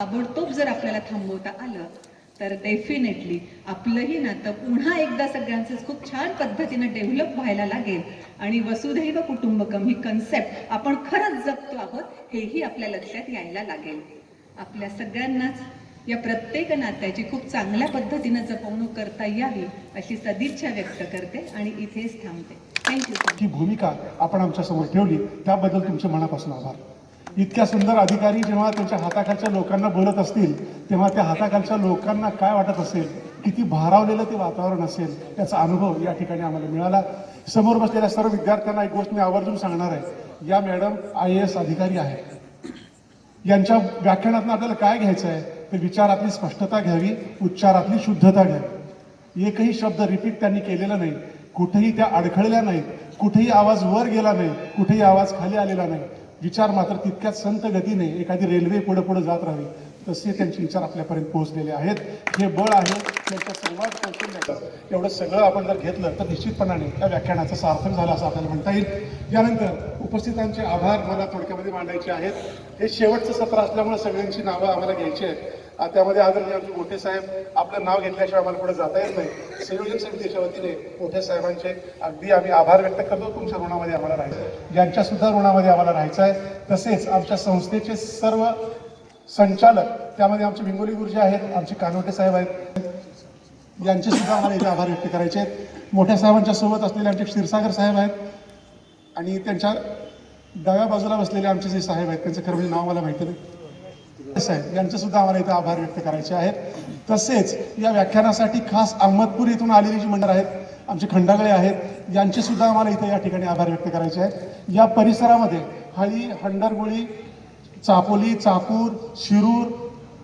ताबडतोब जर आपल्याला थांबवता आलं तर डेफिनेटली आपलंही नातं पुन्हा एकदा सगळ्यांचं खूप छान पद्धतीनं डेव्हलप व्हायला लागेल. आणि वसुधैव कुटुंबकम ही कन्सेप्ट आपण खरंच जगतो आहोत हेही आपल्या लक्षात यायला लागेल. आपल्या सगळ्यांनाच या प्रत्येक नात्याची खूप चांगल्या पद्धतीनं जपवणूक करता यावी अशी सदिच्छा व्यक्त करते आणि इथेच थांबते. थँक्यू ही भूमिका आपण आमच्यासमोर ठेवली त्याबद्दल तुमचे मनापासून आभार. इतक्या सुंदर अधिकारी जेव्हा त्यांच्या हाताखालच्या लोकांना बोलत असतील तेव्हा त्या हाताखालच्या लोकांना काय वाटत असेल? किती भारावलेलं ते वातावरण असेल? याचा अनुभव या ठिकाणी आम्हाला मिळाला. समोर बसलेल्या सर्व विद्यार्थ्यांना एक गोष्ट मी आवर्जून सांगणार आहे. या मॅडम आय ए एस अधिकारी आहे यांच्या व्याख्यानातून आपल्याला काय घ्यायचं आहे तर विचारातली स्पष्टता घ्यावी उच्चारातली शुद्धता घ्यावी. एकही शब्द रिपीट त्यांनी केलेला नाही. कुठेही त्या अडखळल्या नाहीत. कुठेही आवाज वर गेला नाही. कुठेही आवाज खाली आलेला नाही. विचार मात्र तितक्याच संत गतीने एखादी रेल्वे पुढे पुढे जात राहावी तसे त्यांचे विचार आपल्यापर्यंत पोहोचलेले आहेत. हे बळ आहे त्यांच्या संवाद कौशल्याचं. एवढं सगळं आपण जर घेतलं तर निश्चितपणाने त्या व्याख्यानाचं सार्थक झालं असं आपल्याला म्हणता येईल. यानंतर उपस्थितांचे आभार मला थोडक्यामध्ये मांडायचे आहेत. हे शेवटचं सत्र असल्यामुळे सगळ्यांची नावं आम्हाला घ्यायची आहेत. त्यामध्ये आदरणीय आमचे मोठे साहेब आपलं नाव घेतल्याशिवाय आम्हाला पुढे जाता येत नाही. संयोजन समितीच्या वतीने मोठे साहेबांचे अगदी आम्ही आभार व्यक्त करतो. तुमच्या ऋणामध्ये आम्हाला राहायचं ज्यांच्या सुद्धा ऋणामध्ये आम्हाला राहायचं आहे. तसेच आमच्या संस्थेचे सर्व संचालक त्यामध्ये आमचे बिंगोली गुरुजी आहेत आमचे कानोटे साहेब आहेत यांचे सुद्धा आम्हाला इथे आभार व्यक्त करायचे आहेत. मोठ्या साहेबांच्या सोबत असलेले आमचे क्षीरसागर साहेब आहेत आणि त्यांच्या डाव्या बाजूला बसलेले आमचे जे साहेब आहेत त्यांचं खरं म्हणजे नाव मला माहिती नाही. साहेब यांचे सुद्धा आम्हाला इथे आभार व्यक्त करायचे आहेत. तसेच या व्याख्यानासाठी खास अहमदपूर इथून आलेली जी मंडळ आहेत आमचे खंडागळे आहेत यांचे सुद्धा आम्हाला इथे या ठिकाणी आभार व्यक्त करायचे आहेत. या परिसरामध्ये हळी हंडरगुळी चापोली चाकूर शिरूर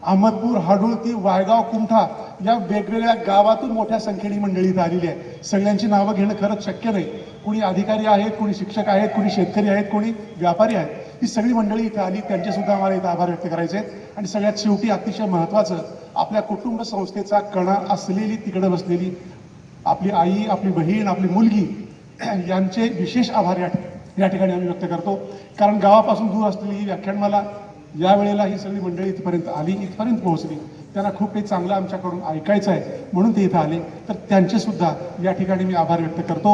अहमदपूर हाडुळती वायगाव कुमठा या वेगवेगळ्या गावातून मोठ्या संख्येने मंडळी इथं आलेली आहे सगळ्यांची नावं घेणं खरंच शक्य नाही. कुणी अधिकारी आहेत कुणी शिक्षक आहेत कुणी शेतकरी आहेत कोणी व्यापारी आहेत. ही सगळी मंडळी इथं आली त्यांचे सुद्धा आम्हाला इथं आभार व्यक्त करायचे आहेत. आणि सगळ्यात शेवटी अतिशय महत्त्वाचं आपल्या कुटुंब संस्थेचा कणा असलेली तिकडं बसलेली आपली आई आपली बहीण आपली मुलगी यांचे विशेष आभार या या ठिकाणी आम्ही व्यक्त करतो. कारण गावापासून दूर असलेली ही व्याख्यानमाला या वेळेला ही सगळी मंडळी इथपर्यंत आली इथपर्यंत पोहोचली त्यांना खूप काही चांगलं आमच्याकडून ऐकायचं आहे म्हणून ते इथं आले. तर त्यांचे सुद्धा या ठिकाणी मी आभार व्यक्त करतो.